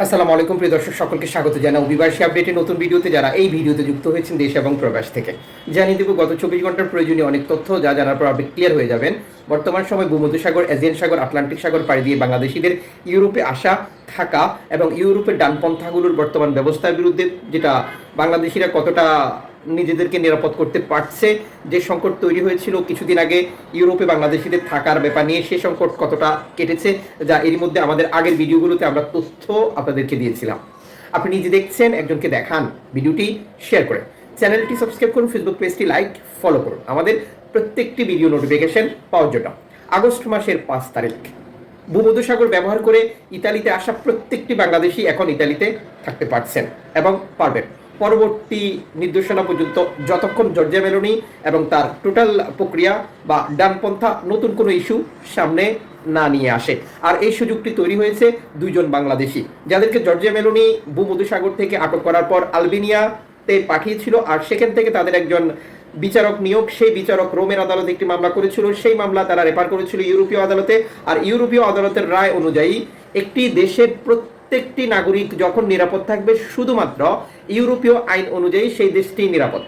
আসসালামু আলাইকুম, প্রিয় দর্শক, সকলকে স্বাগত জানাই অভিবাসী আপডেটে নতুন ভিডিওতে যারা এই ভিডিওতে যুক্ত হয়েছেন দেশ এবং প্রবাস থেকে। জানিয়ে দেব, গত চব্বিশ ঘণ্টার প্রয়োজনীয় অনেক তথ্য যা জানার পর আপনি ক্লিয়ার হয়ে যাবেন। বর্তমান সময় ভূমধ্যসাগর এজিয়ান সাগর, আটলান্টিক সাগর পাড়ি দিয়ে বাংলাদেশিদের ইউরোপে আসা, থাকা এবং ইউরোপের ডানপন্থাগুলোর বর্তমান ব্যবস্থার বিরুদ্ধে, যেটা বাংলাদেশিরা কতটা নিজেদেরকে নিরাপদ করতে পারছে। যে সংকট তৈরি হয়েছিল কিছুদিন আগে ইউরোপে বাংলাদেশিদের থাকার ব্যাপার নিয়ে সে সংকট কতটা কেটেছে, যা এর মধ্যে আমাদের আগের ভিডিওগুলোতে আমরা তথ্য আপনাদেরকে দিয়েছিলাম। আপনি নিজে দেখছেন, একজনকে দেখান ভিডিওটি শেয়ার করে। চ্যানেলটি সাবস্ক্রাইব করুন ফেসবুক পেজটি লাইক ফলো করুন। আমাদের প্রত্যেকটি ভিডিও নোটিফিকেশন পাওয়ার জন্য। আগস্ট মাসের পাঁচ তারিখ। ভূমধ্যসাগর ব্যবহার করে ইতালিতে আসা প্রত্যেকটি বাংলাদেশি এখন ইতালিতে থাকতে পারছেন এবং পারবেন। পরবর্তী নির্দেশনা পর্যন্ত যতক্ষণ জর্জিয়া মেলোনি এবং তার টোটাল প্রক্রিয়া বা ডানপন্থা নতুন কোনো ইস্যু সামনে না নিয়ে আসে। আর এই সুযোগটি তৈরি হয়েছে দুইজন বাংলাদেশি, যাদেরকে জর্জিয়া মেলোনি ভূমধ্যসাগর থেকে আটক করার পর আলবেনিয়াতে পাঠিয়েছিল আর সেখান থেকে তাদের একজন বিচারক নিয়োগ, সেই বিচারক রোমের আদালতে একটি মামলা করেছিল, সেই মামলা তারা রেফার করেছিল ইউরোপীয় আদালতে। আর ইউরোপীয় আদালতের রায় অনুযায়ী একটি দেশের প্রত্যেকটি নাগরিক যখন নিরাপদ থাকবে, শুধুমাত্র ইউরোপীয় আইন অনুযায়ী সেই দেশটি নিরাপদ।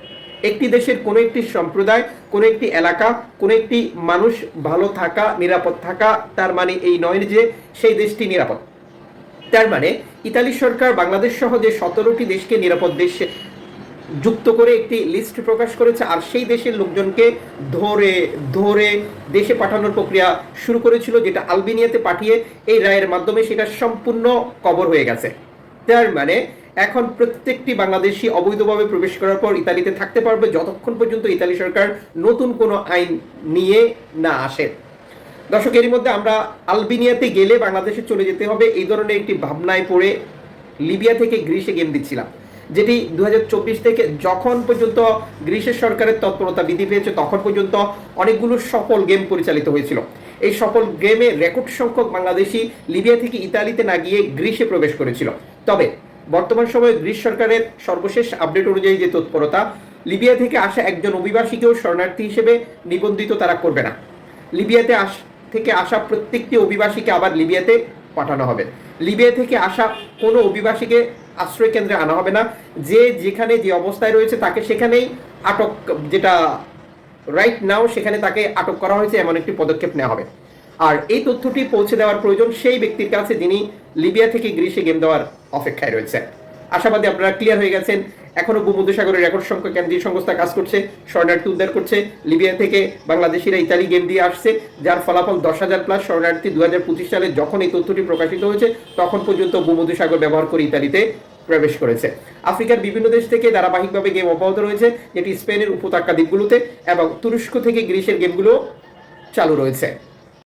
একটি দেশের কোনো একটি সম্প্রদায়, কোনো একটি এলাকা, কোনো একটি মানুষ ভালো থাকা, নিরাপদ থাকা, তার মানে এই নয় যে সেই দেশটি নিরাপদ। তার মানে ইতালি সরকার বাংলাদেশ সহ যে সতেরোটি দেশকে নিরাপদ দেশ যুক্ত করে একটি লিস্ট প্রকাশ করেছে, আর সেই দেশের লোকজনকে ধরে ধরে দেশে পাঠানোর প্রক্রিয়া শুরু করেছিল, যেটা আলবেনিয়াতে পাঠিয়ে এই রায়ের মাধ্যমে সেটা সম্পূর্ণ কবর হয়ে গেছে। তার মানে এখন প্রত্যেকটি বাংলাদেশি অবৈধভাবে প্রবেশ করার পর ইতালিতে থাকতে পারবে, যতক্ষণ পর্যন্ত ইতালি সরকার নতুন কোনো আইন নিয়ে না আসে। দর্শক এর মধ্যে আমরা আলবেনিয়াতে গেলে বাংলাদেশে চলে যেতে হবে, এই ধরনের একটি ভাবনায় পড়ে লিবিয়া থেকে গ্রিসে গেম দিচ্ছিলাম। যেটি দুই হাজার চব্বিশ থেকে যখন পর্যন্ত গ্রিসের সরকারের তৎপরতা বৃদ্ধি পেয়েছে, তখন পর্যন্ত অনেকগুলো সফল গেম পরিচালিত হয়েছিল। এই সফল গেমে রেকর্ড সংখ্যক বাংলাদেশি, লিবিয়া থেকে ইতালিতে না গিয়ে গ্রিসে প্রবেশ করেছিল। তবে বর্তমান সময়ে গ্রিস সরকারের সর্বশেষ আপডেট অনুযায়ী যে তৎপরতা, লিবিয়া থেকে আসা একজন অভিবাসীকেও শরণার্থী হিসেবে নিবন্ধিত তারা করবে না। লিবিয়াতে আস, থেকে আসা প্রত্যেকটি অভিবাসীকে আবার লিবিয়াতে পাঠানো হবে। লিবিয়া থেকে আসা কোনো অভিবাসীকে আশ্রয় কেন্দ্রে আনা হবে না। যে যেখানে যে অবস্থায় রয়েছে তাকে সেখানেই আটক, যেটা রাইট নাও সেখানে তাকে আটক করা হয়েছে এমন একটি পদক্ষেপ নেওয়া হবে। আর এই তথ্যটি পৌঁছে দেওয়ার প্রয়োজন সেই ব্যক্তির কাছে যিনি লিবিয়া থেকে গ্রিসে গেম দেওয়ার অপেক্ষায় রয়েছে আশাবাদী আপনারা ক্লিয়ার হয়ে গেছেন। এখনও ভূমধ্যসাগরের রেকর্ড সংখ্যক কেন্দ্রীয় সংস্থা কাজ করছে শরণার্থী উদ্ধার করছে, লিবিয়া থেকে বাংলাদেশিরা ইতালি গেম দিয়ে আসছে, যার ফলাফল দশ হাজার প্লাস শরণার্থী দু হাজার পঁচিশ সালে যখন এই তথ্যটি প্রকাশিত হয়েছে, তখন পর্যন্ত ভূমধ্যসাগর ব্যবহার করে ইতালিতে প্রবেশ করেছে। আফ্রিকার বিভিন্ন দেশ থেকে ধারাবাহিকভাবে গেম অব্যাহত রয়েছে, যেটি স্পেনের উপত্যকা দ্বীপগুলোতে এবং তুরস্ক থেকে গ্রিসের গেমগুলো চালু রয়েছে।